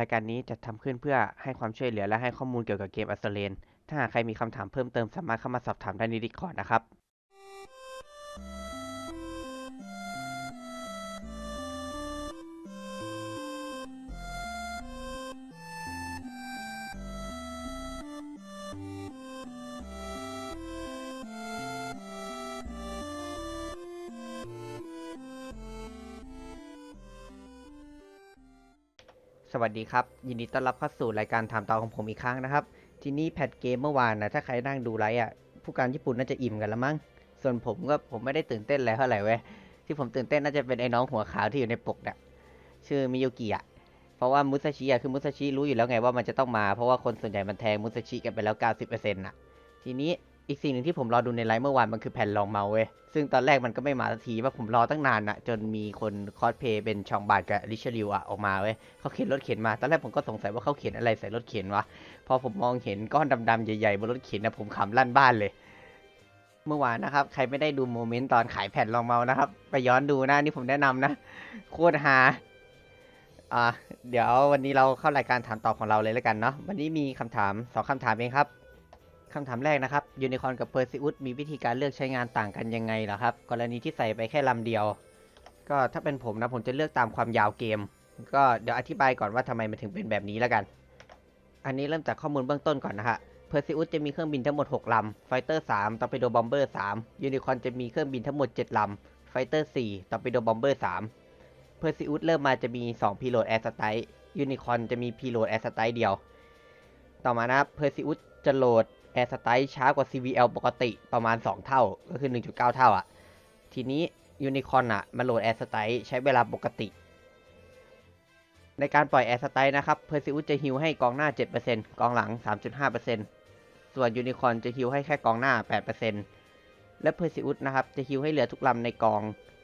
รายการนี้จะทำขึ้นเพื่อให้ความช่วยเหลือและให้ข้อมูลเกี่ยวกับเกมอัสเลนถ้าหากใครมีคำถามเพิ่มเติมสามารถเข้ามาสอบถามได้ในดิสคอร์ดนะครับ วัสดีครับ ยินดีต้อนรับเข้าสู่รายการถามตอบของผมอีกครั้งนะครับ ทีนี้แพทเกมเมื่อวานนะถ้าใครนั่งดูไลฟ์อะผู้การญี่ปุ่นน่าจะอิ่มกันแล้วมั้งส่วนผมก็ผมไม่ได้ตื่นเต้นอะไรเท่าไหร่เว้ยที่ผมตื่นเต้นน่าจะเป็นไอ้น้องหัวขาวที่อยู่ในปกเนี่ยชื่อมิโยกิอะเพราะว่ามุซาชิอะคือมุซาชิรู้อยู่แล้วไงว่ามันจะต้องมาเพราะว่าคนส่วนใหญ่มันแทงมุซาชิกันไปแล้ว90%น่ะ ทีนี้ อีกสิ่งหนึ่งที่ผมรอดูในไลฟ์เมื่อวานมันคือแผ่นรองเมาส์เว้ย ซึ่งตอนแรกมันก็ไม่มาสักทีว่าผมรอตั้งนานนะจนมีคนคอสเพย์เป็นชองบาทกับลิชลิวอะออกมาเว้ยเขาเข็นรถเข็นมา ตอนแรกผมก็สงสัยว่าเขาเข็นอะไรใส่รถเข็นวะ พอผมมองเห็นก้อนดำๆใหญ่ๆบนรถเข็นนะผมขำลั่นบ้านเลย เมื่อวานนะครับ ใครไม่ได้ดูโมเมนต์ตอนขายแผ่นรองเมาส์นะครับ ไปย้อนดูนะนี่ผมแนะนำนะ โคตรฮาอ่าเดี๋ยววันนี้เราเข้ารายการถามตอบของเราเลยแล้วกันเนาะ วันนี้มีคำถามสองคำถามเองครับ คำถามแรกนะครับยูนิคอร์นกับเพอร์ซิอุสมีวิธีการเลือกใช้งานต่างกันยังไงเหรอครับ กรณีที่ใส่ไปแค่ลำเดียว ก็ถ้าเป็นผมนะผมจะเลือกตามความยาวเกม ก็เดี๋ยวอธิบายก่อนว่าทำไมมันถึงเป็นแบบนี้แล้วกัน อันนี้เริ่มจากข้อมูลเบื้องต้นก่อนนะฮะเพอร์ซิอุสจะมีเครื่องบินทั้งหมด 6 ลำไฟเตอร์3ตอร์ปิโดบอมเบอร์3ยูนิคอร์นจะมีเครื่องบินทั้งหมด 7 ลำไฟเตอร์4ตอร์ปิโดบอมเบอร์3เพอร์ซิอุสเริ่มมาจะมี2พีโลดแอร์สไตล์ยูนิคอร์นจะมีพีโลดแอร์สไตล์เดียว ต่อมานะเพอร์ซิอุสจะโหลด แอร์สไตล์ช้ากว่า CVL ปกติประมาณ 2 เท่าก็คือ 1.9 เท่าอะ ทีนี้ยูนิคอนอะมาโหลดแอร์สไตล์ใช้เวลาปกติ ในการปล่อยแอร์สไตล์นะครับเพอร์ซิอุสจะฮิวให้กองหน้า 7%กองหลัง 3.5%ส่วนยูนิคอนจะฮิวให้แค่กองหน้า 8%และเพอร์ซิอุสนะครับจะฮิวให้เหลือทุกลำในกอง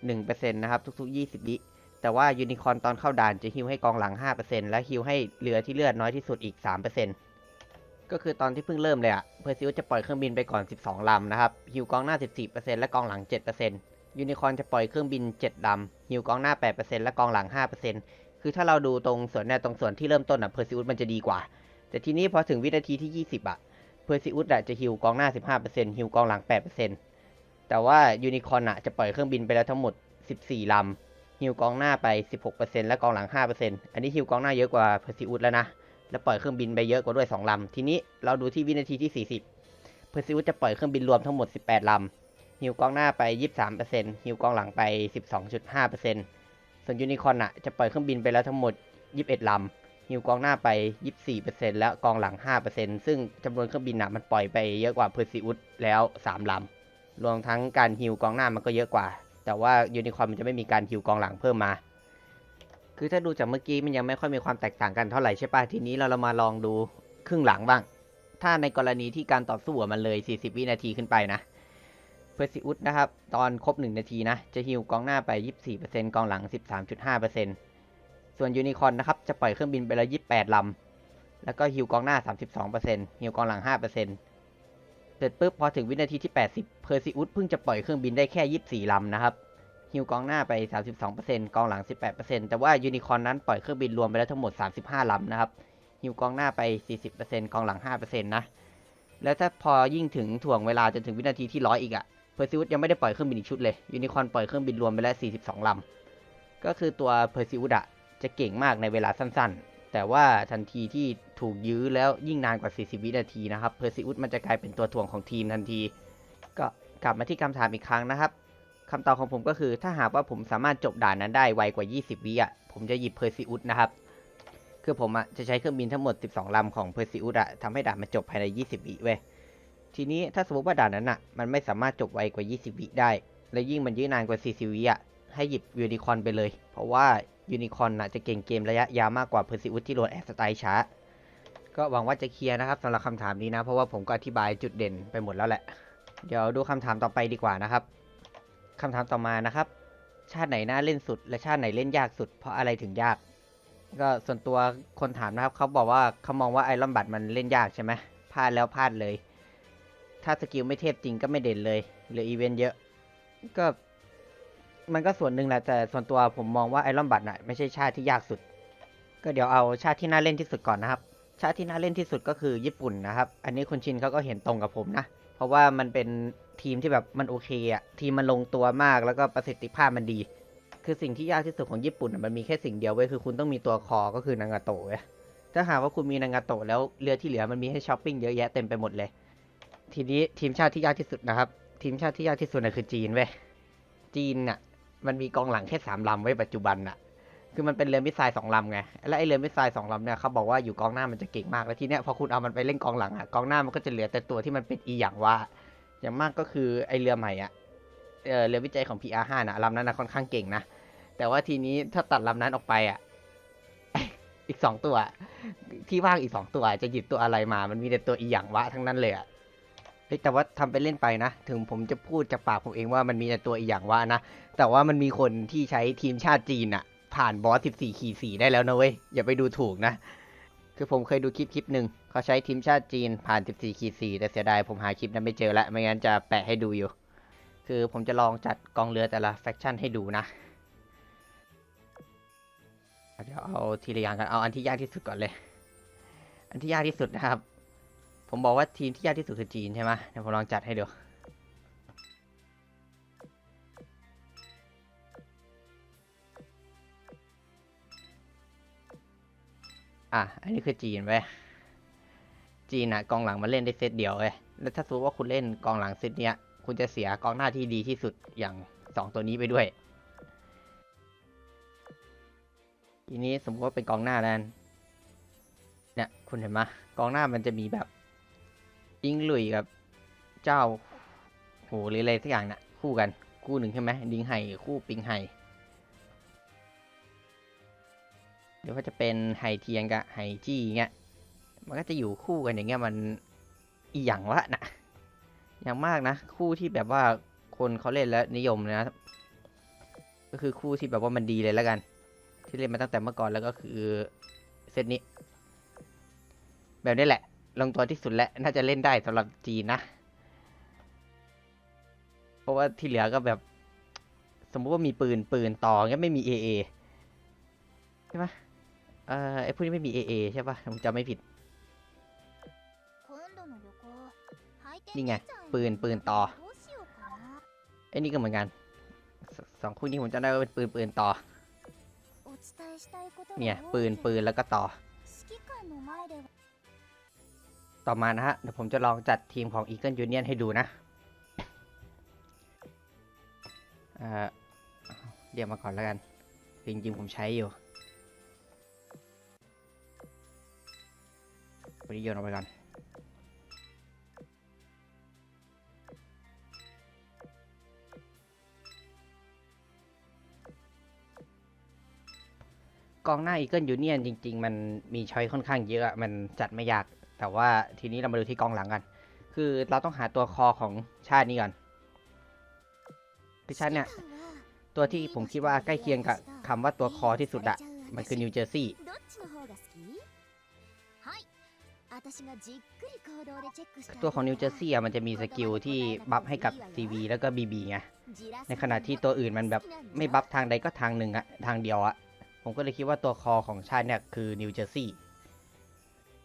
1%นะครับทุกๆ 20 วิแต่ว่ายูนิคอนตอนเข้าด่านจะฮิวให้กองหลัง 5%และฮิวให้เหลือที่เลือดน้อยที่สุดอีก 3% ก็คือตอนที่เพิ่งเริ่มเลยอะเพอร์ซิอุสจะปล่อยเครื่องบินไปก่อน 12 ลำนะครับฮิวกองหน้า 14%และกองหลัง 7%ยูนิคอนจะปล่อยเครื่องบิน 7 ลำฮิวกองหน้า 8%และกองหลัง 5%คือถ้าเราดูตรงส่วนเนี่ยตรงส่วนที่เริ่มต้นอะเพอร์ซิอุสมันจะดีกว่า แต่ทีนี้พอถึงวินาทีที่ 20อะเพอร์ซิอุสอะจะฮิวกองหน้า 15%ฮิวกองหลัง 8%แต่ว่ายูนิคอนอะจะปล่อยเครื่องบินไปแล้วทั้งหมด 14 ลำฮิวกองหน้าไป 16%และกองหลัง 5%อันนี้ฮิวกองหน้าเยอะกว่าเพอร์ซิอุสแล้วนะ แล้วปล่อยเครื่องบินไปเยอะกว่าด้วย 2ลำ ทีนี้เราดูที่วินาทีที่ 40 เพอร์ซิอุสจะปล่อยเครื่องบินรวมทั้งหมด 18ลำฮิวกองหน้าไป 23%ฮิวกองหลังไป 12.5%ส่วนยูนิคอนอะจะปล่อยเครื่องบินไปแล้วทั้งหมด 21ลำฮิวกองหน้าไป 24%และกองหลัง 5%ซึ่งจำนวนเครื่องบินอะมันปล่อยไปเยอะกว่าเพอร์ซิอุสแล้ว3ลำรวมทั้งการฮิวกองหน้ามันก็เยอะกว่า แต่ว่ายูนิคอนมันจะไม่มีการฮิวกองหลังเพิ่มมา คือถ้าดูจากเมื่อกี้มันยังไม่ค่อยมีความแตกต่างกันเท่าไหร่ใช่ปะทีนี้เราเรามาลองดูครึ่งหลังบ้าง ถ้าในกรณีที่การต่อสู้มันเลย 40 วินาทีขึ้นไปนะ เพอร์ซิอุสนะครับ ตอนครบ 1 นาทีนะ จะฮิวกองหน้าไป 24%กองหลัง 13.5%ส่วนยูนิคอนนะครับ จะปล่อยเครื่องบินไปแล้ว 28 ลำ แล้วก็ฮิวกองหน้า 32%ฮิวกองหลัง 5%เสร็จปุ๊บพอถึงวินาทีที่ 80 เพอร์ซิอุสเพิ่งจะปล่อยเครื่องบินได้แค่ 24 ลำนะครับ ฮิวกองหน้าไป 32%กองหลัง 18%แต่ว่ายูนิคอนนั้นปล่อยเครื่องบินรวมไปแล้วทั้งหมด 35ลำนะครับฮิวกองหน้าไป 40%กองหลัง 5%นะแล้วถ้าพอยิ่งถึงถ่วงเวลาจนถึงวินาทีที่ร้อยอีกอะเพอร์ซิวสยังไม่ได้ปล่อยเครื่องบินอีกชุดเลยยูนิคอนปล่อยเครื่องบินรวมไปแล้ว 42ลำก็คือตัวเพอร์ซิวสอะจะเก่งมากในเวลาสั้นๆ แต่ว่าทันทีที่ถูกยื้อแล้วยิ่งนานกว่า 40 วินาทีนะครับเพอร์ซิวสมันจะกลายเป็นตัวถ่วงของทีมทันที ก็กลับมาที่คำถามอีกครั้งนะครับ คำตอบของผมก็คือถ้าหากว่าผมสามารถจบด่านนั้นได้ไวกว่า 20 วิอะ ผมจะหยิบเพอร์ซิอุสนะครับ คือผมอะจะใช้เครื่องบินทั้งหมด 12ลำของเพอร์ซิอุสอะทำให้ด่านมันจบภายใน 20 วิเว้ย ทีนี้ถ้าสมมติว่าด่านนั้นอะ มันไม่สามารถจบไวกว่า 20 วิได้ และยิ่งมันยื้อนานกว่า 40 วิอะ ให้หยิบยูนิคอนไปเลย เพราะว่ายูนิคอนอะจะเก่งเกมระยะยาวมากกว่าเพอร์ซิอุสที่โหลดแอร์สไตล์ช้า ก็หวังว่าจะเคลียร์นะครับสำหรับคำถามนี้นะ เพราะว่าผมก็อธิบายจุดเด่นไปหมดแล้วแหละ เดี๋ยวดูคำถามต่อไปดีกว่านะครับ คำถามต่อมานะครับ ชาติไหนน่าเล่นสุด และชาติไหนเล่นยากสุด เพราะอะไรถึงยาก ก็ส่วนตัวคนถามนะครับเขาบอกว่าเขามองว่าไอรอนบัตมันเล่นยากใช่ไหมพลาดแล้วพลาดเลย ถ้าสกิลไม่เทพจริงก็ไม่เด่นเลยเหลืออีเวนต์เยอะ ก็มันก็ส่วนหนึ่งแหละแต่ส่วนตัวผมมองว่าไอรอนบัตน่ะไม่ใช่ชาติที่ยากสุด ก็เดี๋ยวเอาชาติที่น่าเล่นที่สุดก่อนนะครับ ชาติที่น่าเล่นที่สุดก็คือญี่ปุ่นนะครับ อันนี้คุณชินเขาก็เห็นตรงกับผมนะ เพราะว่ามันเป็นทีมที่แบบมันโอเคอะทีมมันลงตัวมากแล้วก็ประสิทธิภาพมันดี คือสิ่งที่ยากที่สุดของญี่ปุ่นอะมันมีแค่สิ่งเดียวเว้ยคือคุณต้องมีตัวคอก็คือนางาโตะเว้ยถ้าหากว่าคุณมีนางาโตะแล้วเรือที่เหลือมันมีให้ช้อปปิ้งเยอะแยะเต็มไปหมดเลย ทีนี้ทีมชาติที่ยากที่สุดนะครับ ทีมชาติที่ยากที่สุดน่ะคือจีนเว้ยจีนน่ะ มันมีกองหลังแค่สามลำไว้ปัจจุบันน่ะ คือมันเป็นเรือมิสไซล์สองลำไง แล้วไอเรือมิสไซล์สองลำเนี่ยเขาบอกว่าอยู่กองหน้ามันจะเก่งมาก แล้วทีเนี้ยพอคุณเอามันไปเล่นกองหลังอะกองหน้ามันก็จะเหลือแต่ตัวที่มันเป็นอีอย่างว่า อย่างมากก็คือไอเรือใหม่อะเออเรือวิจัยของ PR5 น่ะลำนั้นนะค่อนข้างเก่งนะ แต่ว่าทีนี้ถ้าตัดลำนั้นออกไปอะอีกสองตัว ที่ว่างอีกสองตัวจะหยิบตัวอะไรมา มันมีแต่ตัวอีอย่างวะทั้งนั้นเลยอะแต่ว่าทำไปเล่นไปนะ ถึงผมจะพูดจากปากผมเองว่ามันมีแต่ตัวอีอย่างวะนะ แต่ว่ามันมีคนที่ใช้ทีมชาติจีนอะ ผ่านบอส 14 ขีด4ได้แล้วนะเว้ย อย่าไปดูถูกนะ คือผมเคยดูคลิปคลิปหนึ่งเขาใช้ทีมชาติจีนผ่าน 14 ขีด4แต่เสียดายผมหาคลิปนั้นไม่เจอละไม่งั้นจะแปะให้ดูอยู่ คือผมจะลองจัดกองเรือแต่ละแฟคชั่นให้ดูนะเดี๋ยวเอาทีละอย่างกันเอาอันที่ยากที่สุดก่อนเลย อันที่ยากที่สุดนะครับ ผมบอกว่าทีมที่ยากที่สุดคือจีนใช่ไหมเดี๋ยวผมลองจัดให้ดู อะ อันนี้คือจีนเว้ยจีนอะกองหลังมันเล่นได้เซตเดียวเว้ยแล้วถ้าสมมติว่าคุณเล่นกองหลังเซตเนี้ย คุณจะเสียกองหน้าที่ดีที่สุดอย่างสองตัวนี้ไปด้วย ทีนี้สมมติว่าเป็นกองหน้าแล้วกันเนี่ยคุณเห็นไหมกองหน้ามันจะมีแบบอิงลุยกับเจ้าโหหรืออะไรสักอย่างน่ะ คู่กัน คู่หนึ่งใช่ไหมดิงไห่คู่ปิงไห่ หรือว่าจะเป็นไฮเทียงกับไฮจี้เงี้ย มันก็จะอยู่คู่กันอย่างเงี้ยมันอีหยังวะนะอย่างมากนะ คู่ที่แบบว่าคนเขาเล่นแล้วนิยมนะ ก็คือคู่ที่แบบว่ามันดีเลยแล้วกัน ที่เล่นมาตั้งแต่เมื่อก่อนแล้วก็คือเซตนี้ แบบนี้แหละ ลงตัวที่สุดแล้วน่าจะเล่นได้สำหรับจีนนะ เพราะว่าที่เหลือก็แบบ สมมุติว่ามีปืนปืนต่อเงี้ยไม่มี AA ใช่ปะ เอ่อไอพวกนี้ไม่มี AA ใช่ปะผมจำไม่ผิด นี่ไง ปืนปืนต่อไอ้นี่ก็เหมือนกันสสองคู่นี้ผมจำได้ว่าเป็นปืนปืนต่อ เนี่ย ปืนปืนแล้วก็ต่อ ต่อมานะฮะ เดี๋ยวผมจะลองจัดทีมของ Eagle Union ให้ดูนะเอ่อเรียกมาก่อนแล้วกันจริงๆผมใช้อยู่ วันนี้โยนออกไปก่อนกองหน้า Eagle Union จริง ๆ มันมีช้อยค่อนข้างเยอะอะมันจัดไม่ยาก แต่ว่าทีนี้เรามาดูที่กองหลังกัน คือเราต้องหาตัวคอของชาตินี้ก่อนคือชาติเนี่ย ตัวที่ผมคิดว่าใกล้เคียงกับคำว่าตัวคอที่สุดอะมันคือนิวเจอร์ซีย์ ตัวของนิวเจอร์ซีย์อะมันจะมีสกิลที่บัฟให้กับ CV แล้วก็ BB ไง ในขณะที่ตัวอื่นมันแบบไม่บัฟทางใดก็ทางหนึ่งอะทางเดียวอะผมก็เลยคิดว่าตัวคอของชาติเนี่ยคือนิวเจอร์ซีย์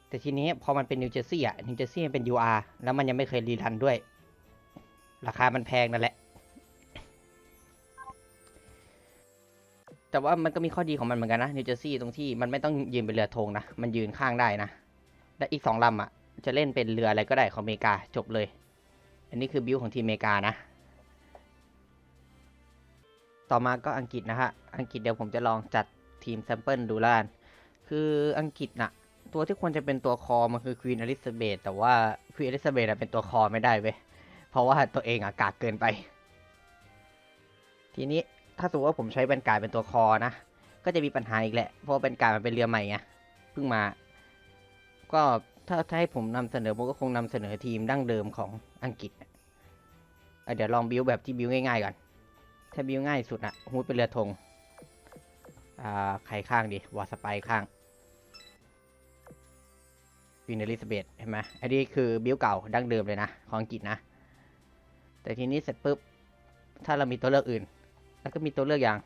แต่ทีนี้พอมันเป็นนิวเจอร์ซีย์อะนิวเจอร์ซีย์มันเป็น UR แล้วมันยังไม่เคยรีรันด้วย ราคามันแพงนั่นแหละ แต่ว่ามันก็มีข้อดีของมันเหมือนกันนะนิวเจอร์ซีย์ตรงที่มันไม่ต้องยืนเป็นเรือธงนะ มันยืนข้างได้นะ และอีกสองลำอะ จะเล่นเป็นเรืออะไรก็ได้ของอเมริกาจบเลย อันนี้คือบิวของทีมอเมริกานะ ต่อมาก็อังกฤษนะฮะ อังกฤษเดี๋ยวผมจะลองจัดทีมแซมเปิลดูล้วกันคืออังกฤษน่ะ ตัวที่ควรจะเป็นตัวคอมันคือควีนอลิซาเบธแต่ว่าควีนอลิซาเบธเป็นตัวคอไม่ได้เว้ย เพราะว่าตัวเองอากาศเกินไป ทีนี้ถ้าสมมติว่าผมใช้แบนการ์ดเป็นตัวคอนะ ก็จะมีปัญหาอีกแหละ เพราะว่าแบนการ์ดมันเป็นเรือใหม่ไง เพิ่งมา ก็ถ้าถ้าให้ผมนำเสนอผมก็คงนำเสนอทีมดั้งเดิมของอังกฤษเดี๋ยวลองบิวแบบที่บิวง่ายๆก่อน ถ้าบิวง่ายสุดอะฮูดเป็นเรือธงอ่าใครข้างดีวอสไปข้างวินเนลิสเบธเห็นไหมอันนี้คือบิวเก่าดั้งเดิมเลยนะ ของอังกฤษนะ แต่ทีนี้เสร็จปุ๊บ ถ้าเรามีตัวเลือกอื่น แล้วก็มีตัวเลือกอย่าง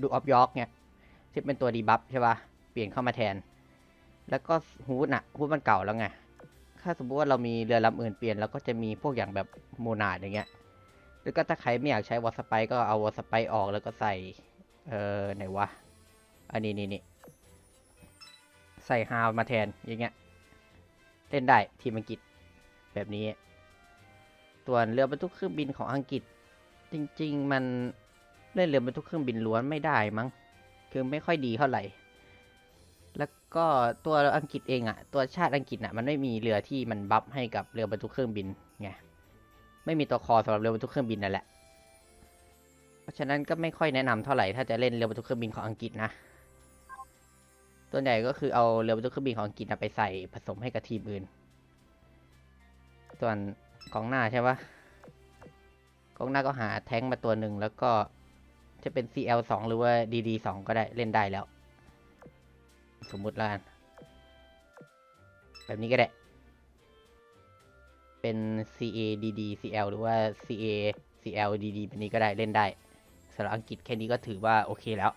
ดูออฟยอร์กเนี่ยที่เป็นตัวดีบัฟใช่ปะเปลี่ยนเข้ามาแทน แล้วก็ฮูดน่ะฮูดมันเก่าแล้วไง ถ้าสมมติว่าเรามีเรือลำอื่นเปลี่ยนเราก็จะมีพวกอย่างแบบโมนาดอย่างเงี้ย หรือก็ถ้าใครไม่อยากใช้วอสไปก็เอาวอสไปออกแล้วก็ใส่ เออไหนวะ อันนี้นี่นี่ใส่ฮาวมาแทนอย่างเงี้ย เล่นได้ทีมอังกฤษแบบนี้ ส่วนเรือบรรทุกเครื่องบินของอังกฤษ จริง ๆ มันเล่นเรือบรรทุกเครื่องบินล้วนไม่ได้มั้ง คือไม่ค่อยดีเท่าไหร่ แล้วก็ตัวอังกฤษเองอะตัวชาติอังกฤษอะมันไม่มีเรือที่มันบัฟให้กับเรือบรรทุกเครื่องบินไงไม่มีตัวคอสำหรับเรือบรรทุกเครื่องบินนั่นแหละ เพราะฉะนั้นก็ไม่ค่อยแนะนำเท่าไหร่ถ้าจะเล่นเรือบรรทุกเครื่องบินของอังกฤษนะตัวใหญ่ก็คือเอาเรือบรรทุกเครื่องบินของอังกฤษไปใส่ผสมให้กับทีมอื่น ส่วนกองหน้าใช่ปะกองหน้าก็หาแท้งมาตัวหนึ่งแล้วก็จะเป็น CL 2 หรือว่า DD 2 ก็ได้เล่นได้แล้ว สมมุติล้วกันแบบนี้ก็ได้ เป็น CA DD CL หรือว่า CA CL DD แบบนี้ก็ได้เล่นได้สำหรับอังกฤษแค่นี้ก็ถือว่าโอเคแล้ว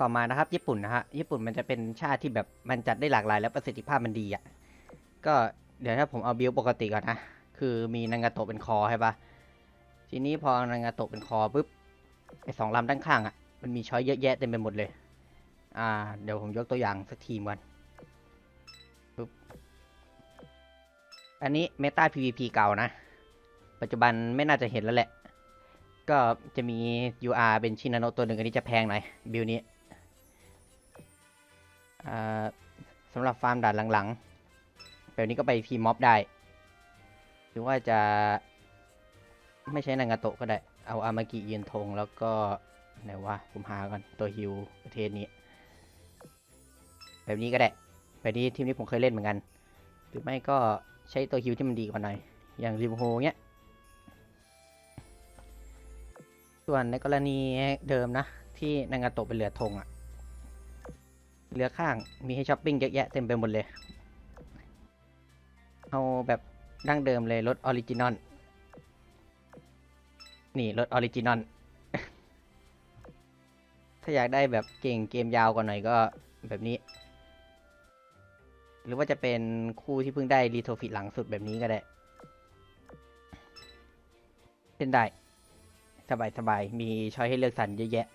ต่อมานะครับ ญี่ปุ่นนะฮะ ญี่ปุ่นมันจะเป็นชาติที่แบบมันจัดได้หลากหลาย และประสิทธิภาพมันดีอะ่ะ ก็เดี๋ยวถ้าผมเอาบิลปกติก่อนนะ คือมีนางาโตะเป็นคอใช่ปะทีนี้พอนางาโตะเป็นคอปุ๊บไอสองลำด้านข้างอะ่ะ มันมีช้อยเยอะแยะเต็มไปหมดเลย อ่า เดี๋ยวผมยกตัวอย่างสักทีมก่อนปุ๊บ อันนี้เมตา PVP เก่านะ ปัจจุบันไม่น่าจะเห็นแล้วแหละ ก็จะมี UR เป็นชินาโนตัวหนึ่งอันนี้จะแพงหน่อย บิลนี้อ่าสำหรับฟาร์มด่านหลังๆแบบนี้ก็ไปทีม็อบได้ หรือว่าจะไม่ใช้นางาโตะก็ได้ เอาอามากิยืนธงแล้วก็ ไหนวะ ผมหาก่อน ตัวฮิวประเทศนี้ แบบนี้ก็ได้ แบบนี้ทีมนี้ผมเคยเล่นเหมือนกัน หรือไม่ก็ใช้ตัวฮิวที่มันดีกว่าหน่อย อย่างริมโฮเงี้ย ส่วนในกรณีเดิมนะ ที่นางาโตะเป็นเรือธงอะเรือข้างมีให้ช้อปปิ้งเยอะแยะเต็มไปหมดเลย เอาแบบดั้งเดิมเลยรถออริจินอล นี่รถออริจินอล ถ้าอยากได้แบบเก่งเกมยาวกว่าหน่อยก็แบบนี้ หรือว่าจะเป็นคู่ที่เพิ่งได้รีโทฟิตหลังสุดแบบนี้ก็ได้เล่นได้ สบายสบายๆมีช้อยให้เลือกสรรเยอะแยะ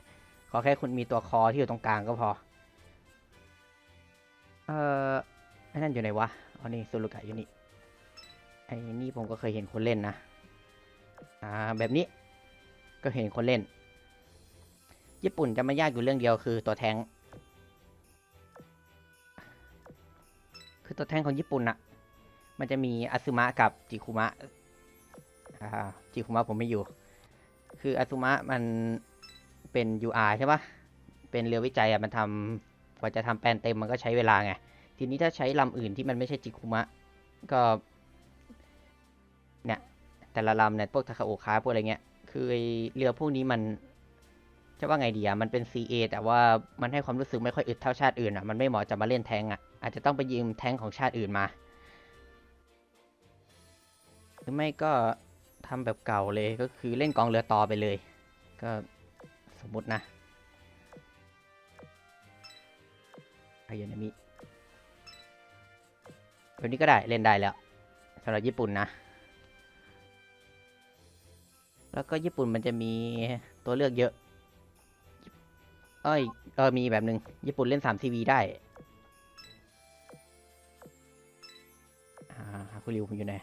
ขอแค่คุณมีตัวคอที่อยู่ตรงกลางก็พอ เอ่อไอ้นั่นอยู่ไหนวะอ๋อนี่ซูรุกะอยู่นี่ไอ้นี่ผมก็เคยเห็นคนเล่นนะ อ่า แบบนี้ ก็เห็นคนเล่น ญี่ปุ่นจะไม่ยากอยู่เรื่องเดียวคือตัวแทง คือตัวแทงของญี่ปุ่นอะมันจะมีอาซึมะกับจิคุมะอ่าจิคุมะผมไม่อยู่ คืออาซึมะมันเป็น UR ใช่ปะเป็นเรือวิจัยอะมันทำกว่าจะทำแปลนเต็มมันก็ใช้เวลาไง ทีนี้ถ้าใช้ลำอื่นที่มันไม่ใช่จิคุมะก็เนี่ยแต่ละลำเนี่ยพวกทาคาโอคาพวกอะไรเงี้ยคือเรือพวกนี้มัน จะว่าไงดีอะมันเป็น CA แต่ว่ามันให้ความรู้สึกไม่ค่อยอึดเท่าชาติอื่นอะมันไม่เหมาะจะมาเล่นแทงอะอาจจะต้องไปยืมแทงของชาติอื่นมา หรือไม่ก็ทำแบบเก่าเลยก็คือเล่นกองเรือต่อไปเลย ก็สมมุตินะอายานามิแบบนี้ก็ได้เล่นได้แล้วสำหรับญี่ปุ่นนะ แล้วก็ญี่ปุ่นมันจะมีตัวเลือกเยอะ เอ้ยเออมีแบบหนึ่งญี่ปุ่นเล่น3 CV ได้อ่าฮาคุริวผมอยู่ไหน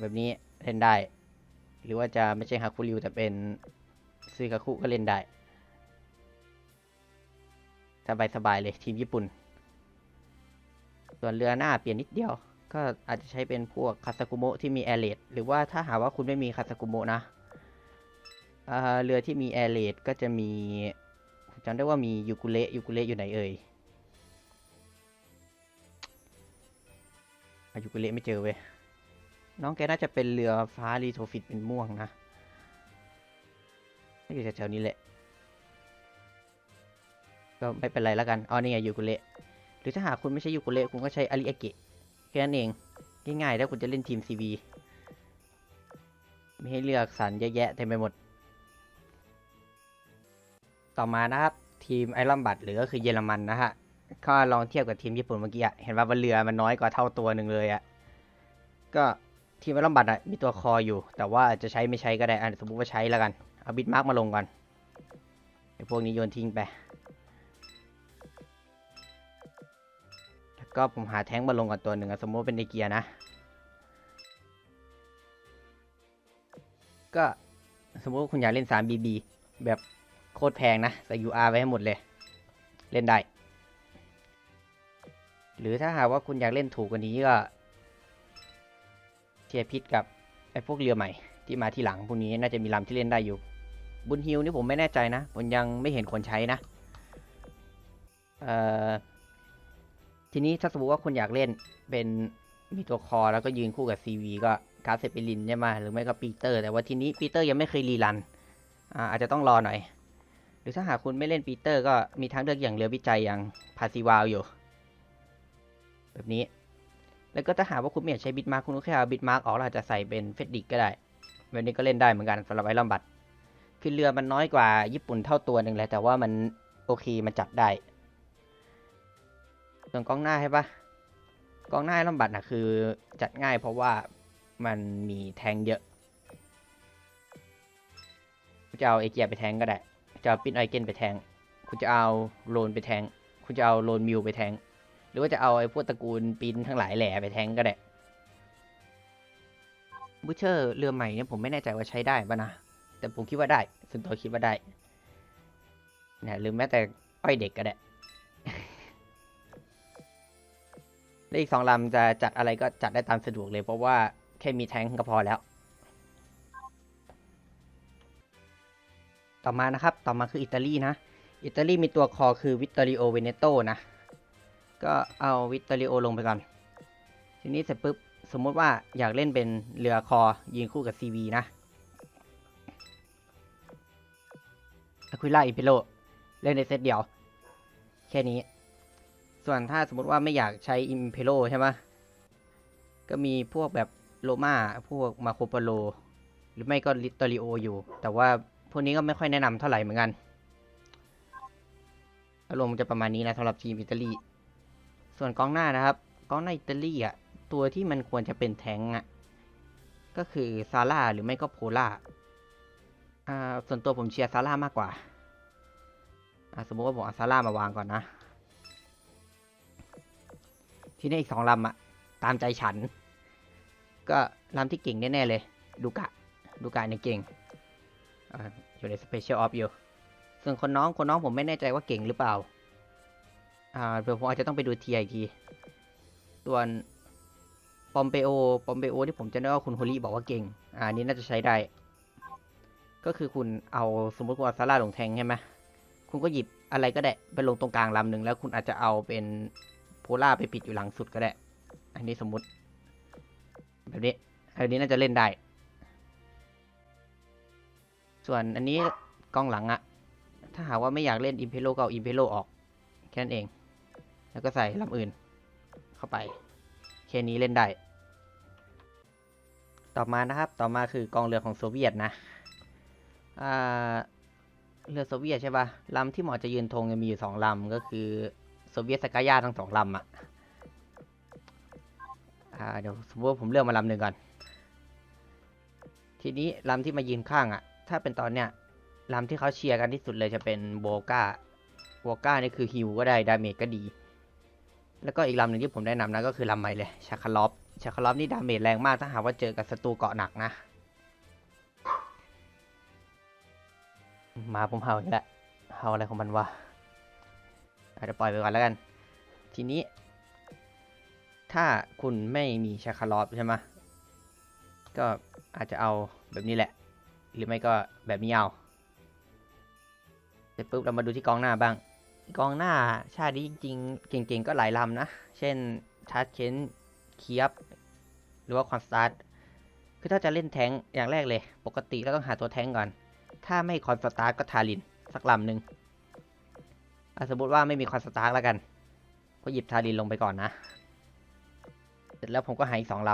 แบบนี้เล่นได้ หรือว่าจะไม่ใช่ฮาคุริวแต่เป็นซึคาคุก็เล่นได้ สบายสบายๆเลยทีมญี่ปุ่น ส่วนเรือหน้าเปลี่ยนนิดเดียว ก็อาจจะใช้เป็นพวกคาซากุโมะที่มีแอร์เลดหรือว่าถ้าหาว่าคุณไม่มีคาซากุโมะนะ เรือที่มีแอร์เลดก็จะมีจำได้ว่ามียูกุเระยูกุเระอยู่ไหนเอ่ยอะยูกุเระไม่เจอเว้ย น้องแกน่าจะเป็นเรือฟ้ารีโทฟิตเป็นม่วงนะน่าอยู่แถวๆนี้แหละ ก็ไม่เป็นไรแล้วกัน อ๋อ นี่ไงยูกุเระหรือถ้าหากคุณไม่ใช่ยูกุเระคุณก็ใช้อาริอาเกะ แค่นั้นเอง ง่ายๆถ้าคุณจะเล่นทีมซีบีมีให้เลือกสรรเยอะแยะเต็มไปหมด ต่อมานะครับ ทีมไอรอนบัตหรือก็คือเยอรมันนะฮะก็ลองเทียบกับทีมญี่ปุ่นเมื่อกี้อะเห็นว่าบนเรือมันน้อยกว่าเท่าตัวหนึ่งเลยอะก็ทีมไอรอนบัตอะมีตัวคออยู่ แต่ว่าจะใช้ไม่ใช้ก็ได้อะสมมติว่าใช้แล้วกัน เอาบิดมาร์กมาลงก่อนไอพวกนี้โยนทิ้งไปแล้วก็ผมหาแท้งมาลงก่อนตัวหนึ่งสมมติว่าเป็นไอเกียนะ ก็สมมติว่าคุณอยากเล่น 3BB แบบ โคตรแพงนะใส่ UR ไว้ให้หมดเลย เล่นได้ หรือถ้าหากว่าคุณอยากเล่นถูกกว่านี้ก็ เทียพิษกับไอ้พวกเรือใหม่ ที่มาที่หลังพวกนี้น่าจะมีลำที่เล่นได้อยู่ บุญฮิวนี่ผมไม่แน่ใจนะ ผมยังไม่เห็นคนใช้นะเอ่อทีนี้ถ้าสมมติว่าคุณอยากเล่นเป็นมีตัวคอแล้วก็ยืนคู่กับ CV ก็กาฟเซปิลินใช่ไหมหรือไม่ก็ปีเตอร์ แต่ว่าทีนี้ปีเตอร์ยังไม่เคยรีรันออาจจะต้องรอหน่อย หรือถ้าหากคุณไม่เล่นปีเตอร์ก็มีทางเลือกอย่างเรือวิจัยอย่างพาซิวาลอยู่ แบบนี้ แล้วก็ถ้าหากว่าคุณไม่อยากใช้บิตมาร์คคุณก็แค่เอาบิตมาร์กออกแล้วอาจะใส่เป็นเฟดดิกก็ได้แบบนี้ก็เล่นได้เหมือนกันสำหรับไอรอนบัตคือเรือมันน้อยกว่าญี่ปุ่นเท่าตัวหนึ่งแหละแต่ว่ามันโอเคมันจับได้ส่วนกองหน้าใช่ปะกองหน้าไอรอนบัตนะคือจัดง่ายเพราะว่ามันมีแทงเยอะจะเอาเอเกียไปแทงก็ได้ จะเอาปินไอเกนไปแทง คุณจะเอาโลนไปแทง คุณจะเอาโลนมิวไปแทง หรือว่าจะเอาไอ้พวกตระกูลปินทั้งหลายแหล่ไปแทงก็ได้บูเชอร์เรือใหม่เนี่ยผมไม่แน่ใจว่าใช้ได้ป่ะนะ แต่ผมคิดว่าได้ส่วนตัวคิดว่าได้นี่ยหรือแม้แต่อ้อยเด็กก็ได้และอีกสองลำจะจัดอะไรก็จัดได้ตามสะดวกเลยเพราะว่าแค่มีแทงก็พอแล้ว ต่อมานะครับ ต่อมาคืออิตาลีนะ อิตาลีมีตัวคอคือวิต t อริโอเวเนโตนะ ก็เอาวิต t อริโอลงไปก่อน ทีนี้เสร็จปุ๊บ สมมติว่าอยากเล่นเป็นเรือคอยิงคู่กับ CV นะอะควิล่าอิมเพโลเล่นในเซตเดียว แค่นี้ ส่วนถ้าสมมติว่าไม่อยากใช้อิมเพโลใช่ไหมก็มีพวกแบบโลมาพวกมาโคโปโล หรือไม่ก็ลิต t อริโออยู่ แต่ว่า พวกนี้ก็ไม่ค่อยแนะนำเท่าไหร่เหมือนกัน อารมณ์จะประมาณนี้นะสำหรับทีมอิตาลี ส่วนกองหน้านะครับ กองหน้าอิตาลีอะ ตัวที่มันควรจะเป็นแทงอะ ก็คือซาร่าหรือไม่ก็โพล่าอ่า ส่วนตัวผมเชียร์ซาร่ามากกว่า อ่า สมมติว่าผมเอาซาร่ามาวางก่อนนะ ที่นี่อีกสองลำอะ ตามใจฉัน ก็ลำที่เก่งแน่ๆเลย ดูกะ ดูกะเนี่ยเก่ง อยู่ในสเปเชียลออฟอยู่ ส่วนคนน้องคนน้องผมไม่แน่ใจว่าเก่งหรือเปล่า อ่าเดี๋ยวผมอาจจะต้องไปดูทีอีกที ส่วนปอมเปโอปอมเปโอที่ผมจะได้ว่าคุณโฮลี่บอกว่าเก่ง อ่านี้น่าจะใช้ได้ ก็คือคุณเอาสมมติว่าซาร่าลงแทงใช่ไหมคุณก็หยิบอะไรก็ได้ไปลงตรงกลางลำหนึ่งแล้วคุณอาจจะเอาเป็นโพล่าไปปิดอยู่หลังสุดก็ได้ อันนี้สมมติ แบบนี้อันนี้น่าจะเล่นได้ ส่วนอันนี้กล้องหลังอะถ้าหากว่าไม่อยากเล่นอิมเพโลก็เอาอิมเพโลออก แค่นั้นเอง แล้วก็ใส่ลำอื่น เข้าไป แค่นี้เล่นได้ ต่อมานะครับ ต่อมาคือกองเรือของโซเวียตนะเรือโซเวียตใช่ปะ่ะลำที่เหมาะจะยืนธงจะมีอยู่สองลำก็คือโซเวียตสกายาทั้งสองลำอะ่ะเดี๋ยวสมมติว่าผมเลือกมาลำหนึ่งก่อน ทีนี้ลำที่มายืนข้างอะ่ะ ถ้าเป็นตอนเนี้ยลำที่เขาเชียร์กันที่สุดเลยจะเป็นโบกาโบกานี่คือฮิวก็ได้ดาเมจก็ดี แล้วก็อีกลำหนึ่งที่ผมแนะนำนะก็คือลำใหม่เลยชาคาลอฟชาคาลอฟนี่ดาเมจแรงมากถ้าหากว่าเจอกับศัตรูเกาะหนักนะ มาผมเห่าอีกแล้วเห่าอะไรของมันวะอะเดี๋ยวปล่อยไปก่อนแล้วกัน ทีนี้ ถ้าคุณไม่มีชาคาลอฟใช่ไหมก็อาจจะเอาแบบนี้แหละ หรือไม่ก็แบบนี้เอาเสร็จปุ๊บเรามาดูที่กองหน้าบ้าง กองหน้าชาตินี้จริงๆ เก่งๆ ก็หลายลำนะ เช่นทัชเชนเคียบ หรือว่าคอนสตาร์ทคือถ้าจะเล่นแทงอย่างแรกเลย ปกติเราต้องหาตัวแทงก่อน ถ้าไม่คอนสตาร์ทก็ทารินสักลำหนึ่งสมมติว่าไม่มีคอนสตาร์ทแล้วกัน ก็หยิบทารินลงไปก่อนนะ เสร็จแล้วผมก็หาอีกสองล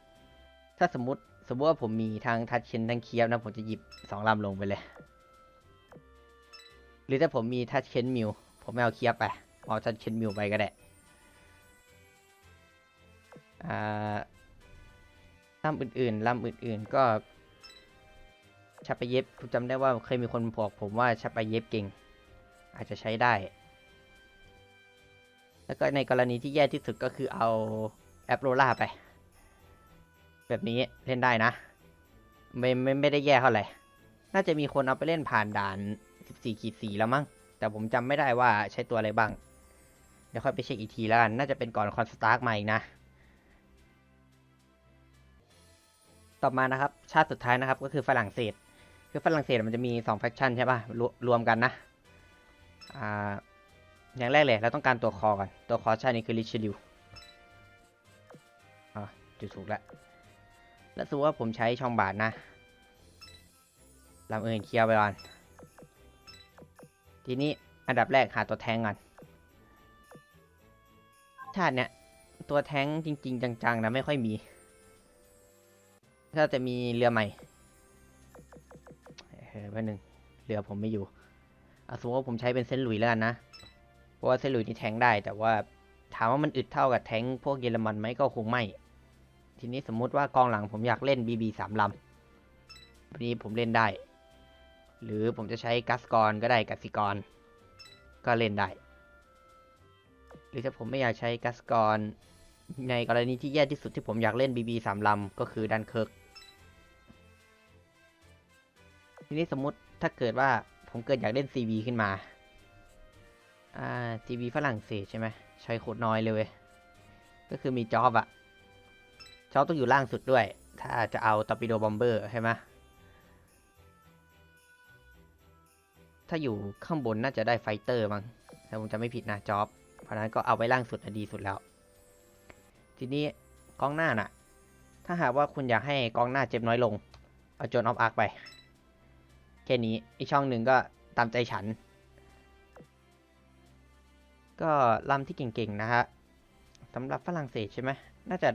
ำถ้าสมมติ สมมติว่าผมมีทั้งทัชเชนทั้งเคียบนะ ผมจะหยิบสองลำลงไปเลย หรือถ้าผมมีทัชเคนมิว ผมไม่เอาเคียบไป เอาทัชเคนมิวไปก็ได้อ่าลำอื่นๆลำอื่นๆก็ชัปไปเย็บผมจำได้ว่าเคยมีคนบอกผมว่าชัปไปเย็บเก่ง อาจจะใช้ได้ แล้วก็ในกรณีที่แย่ที่สุดก็คือเอาแอปโรล่าไป แบบนี้เล่นได้นะ ไม่ไม่ไม่ได้แย่เท่าไหร่ น่าจะมีคนเอาไปเล่นผ่านด่าน 14ขีด4แล้วมั้ง แต่ผมจำไม่ได้ว่าใช้ตัวอะไรบ้าง เดี๋ยวค่อยไปเช็คอีกทีแล้วกัน น่าจะเป็นก่อนคอนสตาร์กมาอีกนะ ต่อมานะครับ ชาติสุดท้ายนะครับก็คือฝรั่งเศส คือฝรั่งเศสมันจะมี2แฟคชั่นใช่ป่ะรวรวมกันนะ อ่า อย่างแรกเลยเราต้องการตัวคอก่อน ตัวคอชาตินี้คือริชลิวอ่าจุดถูกแล้ว แล้วสมมติว่าผมใช้ช่องบาทนะลำเอินเคลียร์ไปก่อน ทีนี้อันดับแรกหาตัวแทงก่อนชาติเนี้ยตัวแทงจริง ๆ จังๆนะไม่ค่อยมี ถ้าจะมีเรือใหม่เออแป๊บนึงเรือผมไม่อยู่เอาสมมติว่าผมใช้เป็นเส้นหลุยแล้วกันนะ เพราะว่าเส้นหลุยนี่แทงได้ แต่ว่าถามว่ามันอึดเท่ากับแทงพวกเยอรมันไหมก็คงไม่ ทีนี้สมมุติว่ากองหลังผมอยากเล่น BB สามลำวันนี้ผมเล่นได้ หรือผมจะใช้กัสกรก็ได้กัสซิกร ก็เล่นได้ หรือถ้าผมไม่อยากใช้กัสกร ในกรณีที่แย่ที่สุดที่ผมอยากเล่น BB สามลำก็คือดันเคิร์กทีนี้สมมติถ้าเกิดว่าผมเกิดอยากเล่น CB ขึ้นมา อ่า CB ฝรั่งเศสใช่ไหมใช้โคตรน้อยเลยเว้ย ก็คือมีจ็อบอะ จ็อบต้องอยู่ล่างสุดด้วย ถ้าจะเอาตอร์ปิโดบอมเบอร์ใช่ไหมถ้าอยู่ข้างบนน่าจะได้ไฟเตอร์มั้งถ้าผมจะไม่ผิดนะจ็อบ เพราะนั้นก็เอาไว้ล่างสุดดีสุดแล้ว ทีนี้กองหน้าน่ะ ถ้าหากว่าคุณอยากให้กองหน้าเจ็บน้อยลง เอาโจนออฟอาร์คไป แค่นี้ อีกช่องหนึ่งก็ตามใจฉัน ก็ลำที่เก่งๆนะฮะสำหรับฝรั่งเศสใช่ไหม น่าจะ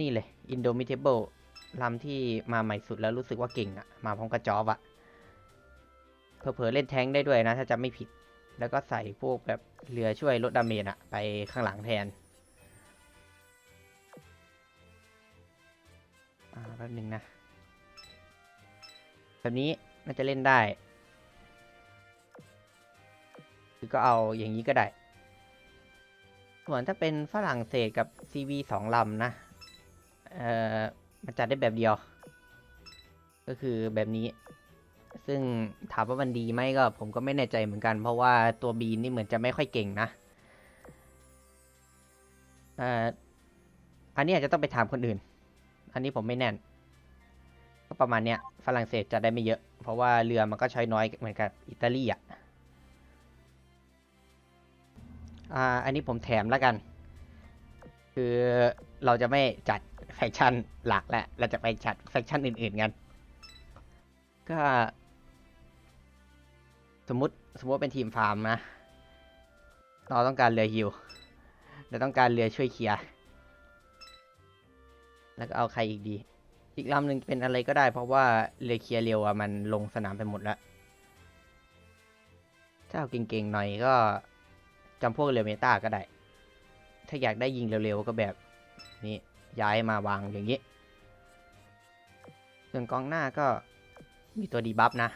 นี่เลย Indomitable ลำที่มาใหม่สุดแล้วรู้สึกว่าเก่งอะมาพร้อมกับจอบอะเผลอเล่นแท้งได้ด้วยนะ ถ้าจำไม่ผิด แล้วก็ใส่พวกแบบเรือช่วยลดดาเมจอะไปข้างหลังแทนอ่าแป๊บนึงนะ แบบนี้น่าจะเล่นได้คือก็เอาอย่างนี้ก็ได้ ส่วนถ้าเป็นฝรั่งเศสกับ CV สองลำนะ เอ่อมันจัดได้แบบเดียว ก็คือแบบนี้ ซึ่งถามว่ามันดีไหมก็ ผมก็ไม่แน่ใจเหมือนกัน เพราะว่าตัวบีนนี่เหมือนจะไม่ค่อยเก่งนะอ่ออันนี้อาจจะต้องไปถามคนอื่น อันนี้ผมไม่แน่น ก็ประมาณเนี้ย ฝรั่งเศสจะได้ไม่เยอะ เพราะว่าเรือมันก็ใช้น้อยเหมือนกับอิตาลีอะ อ่า อันนี้ผมแถมแล้วกัน คือเราจะไม่จัด แฟคชั่นหลักแล้วเราจะไปจัดแฟคชั่นอื่นๆกัน ก็ สมมติสมมติเป็นทีมฟาร์มนะเราต้องการเรือฮิวเราต้องการเรือช่วยเคลียร์แล้วก็เอาใครอีกดี อีกลำหนึ่งเป็นอะไรก็ได้ เพราะว่าเรือเคลียร์เร็วอะมันลงสนามไปหมดแล้วถ้าเอาเก่งๆหน่อยก็จำพวกเรือเมตาก็ได้ ถ้าอยากได้ยิงเร็วๆก็แบบนี้ ย้ายมาวางอย่างนี้ส่วนกองหน้าก็มีตัวดีบัฟนะ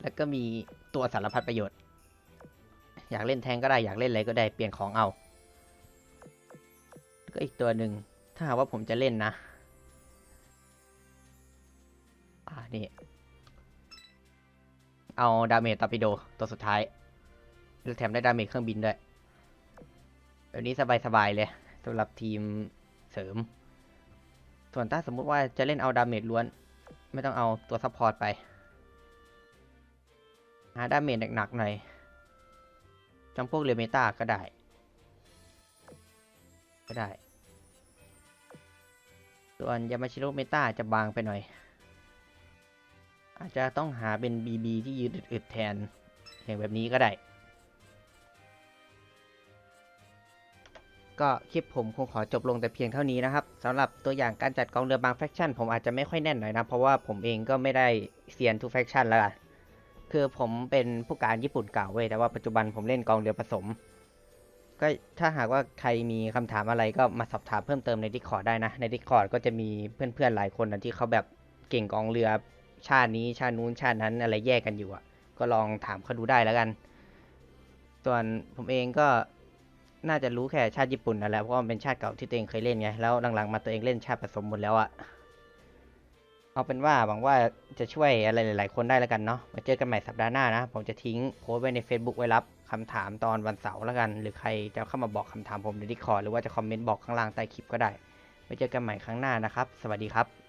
แล้วก็มีตัวสารพัดประโยชน์ อยากเล่นแทงก็ได้อยากเล่นอะไรก็ได้เปลี่ยนของเอาก็อีกตัวหนึ่งถ้าหากว่าผมจะเล่นนะ อ่านี่ เอาดาเมจตอปิโดตัวสุดท้าย แล้วแถมได้ดาเมจเครื่องบินด้วย แบบนี้สบายๆเลยสำหรับทีมเสริม ส่วนถ้าสมมุติว่าจะเล่นเอาดาเมจล้วน ไม่ต้องเอาตัวซัพพอร์ตไป หาดาเมจหนักๆหน่อยจำพวกเรเมตาก็ได้ ก็ได้ ส่วนยามาชิโรเมตาจะบางไปหน่อย อาจจะต้องหาเป็น BB ที่ยืดอึดแทนอย่างแบบนี้ก็ได้ ก็คลิปผมคงขอจบลงแต่เพียงเท่านี้นะครับสำหรับตัวอย่างการจัดกองเรือบางแฟคชั่นผมอาจจะไม่ค่อยแน่นหน่อยนะเพราะว่าผมเองก็ไม่ได้เซียนทุกแฟคชั่นแล้วกันคือผมเป็นผู้การญี่ปุ่นเก่าเว้ยแต่ว่าปัจจุบันผมเล่นกองเรือผสม ก็ถ้าหากว่าใครมีคำถามอะไรก็มาสอบถามเพิ่มเติมใน Discord ได้นะใน Discord ก็จะมีเพื่อนๆหลายคนนะที่เขาแบบเก่งกองเรือชาตินี้ชาตินู้นชาตินั้นอะไรแยกกันอยู่อะ ก็ลองถามเขาดูได้แล้วกัน ส่วนผมเองก็ น่าจะรู้แค่ชาติญี่ปุ่นนั่นแหละเพราะมันเป็นชาติเก่าที่ตัวเองเคยเล่นไงแล้วหลังๆมาตัวเองเล่นชาติผสมหมดแล้วอะเอาเป็นว่าหวังว่าจะช่วยอะไรหลาย ๆ คนได้แล้วกันเนาะมาเจอกันใหม่สัปดาห์หน้านะ ผมจะทิ้งโพสไว้ใน Facebook ไว้รับคำถามตอนวันเสาร์แล้วกัน หรือใครจะเข้ามาบอกคำถามผมใน Discord หรือว่าจะคอมเมนต์บอกข้างล่างใต้คลิปก็ได้ไว้เจอกันใหม่ครั้งหน้านะครับ สวัสดีครับ